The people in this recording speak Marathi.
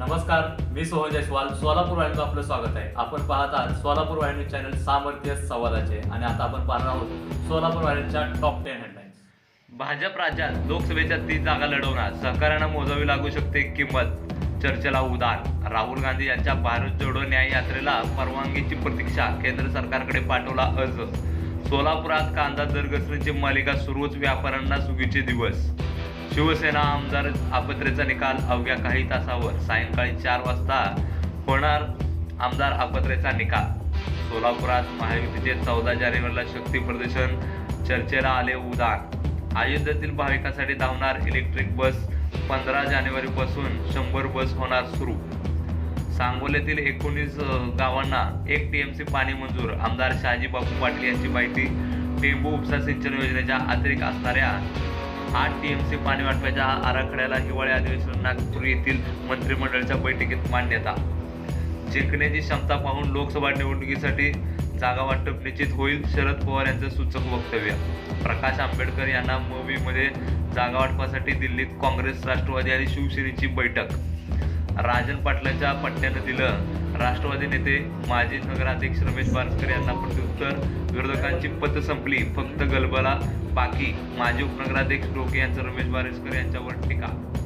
नमस्कार मी सोहन जयस्वाल. सोलापूर वाहिनीचं आपलं स्वागत आहे. आपण पाहत आहात सोलापूर वाहिनी चॅनल सामर्थ्य संवादाचे आणि आता आपण पाहणार आहोत सोलापूर वाहिनीच्या टॉप टेन हेडलाईन्स भाजप राज्यात लोकसभेच्या तीस जागा लढवणार. सहकार्यानं मोजावी लागू शकते किंमत. चर्चेला उदार. राहुल गांधी यांच्या भारत जोडो न्याय यात्रेला परवानगीची प्रतीक्षा केंद्र सरकारकडे पाठवला अर्ज. सोलापुरात कांदा दर मालिका सुरूच व्यापाऱ्यांना सुगीचे दिवस. शिवसेना आमदार आपत्रेचा निकाल अवघ्या काही तासावर सायंकाळी चार वाजता होणार आमदार आपत्रेचा निकाल. सोलापुरात महायुतीचे चौदा जानेवारीला शक्ती प्रदर्शन चर्चेला आले उदान अयोध्येतील भाविकांसाठी धावणार इलेक्ट्रिक बस पंधरा जानेवारीपासून शंभर बस होणार सुरू. सांगोल्यातील एकोणीस गावांना एक टी एम सी पाणी मंजूर आमदार शहाजी बापू पाटील यांची माहिती. टेंबू उपसा सिंचन योजनेच्या अतिरिक्त असणाऱ्या आठ टीएमसी पाणी वाटपाच्या आराखड्याला हिवाळी अधिवेशन नागपूर येथील मंत्रिमंडळाच्या बैठकीत मान्यता. जिंकण्याची क्षमता पाहून लोकसभा निवडणुकीसाठी जागा वाटप निश्चित होईल शरद पवार यांचं सूचक वक्तव्य. प्रकाश आंबेडकर यांना मूवीमध्ये जागा वाटपासाठी दिल्लीत काँग्रेस राष्ट्रवादी आणि शिवसेनेची बैठक. राजन पाटलाच्या पट्ट्यानं दिलं. राष्ट्रवादी नेते माजी नगराध्यक्ष रमेश बारकर यांना प्रत्युत्तर विरोधकांची पत संपली. फक्त गलबला बाकी. माजी उपनगराध्यक्ष डोके यांचं रमेश बारसकर यांच्यावर टीका.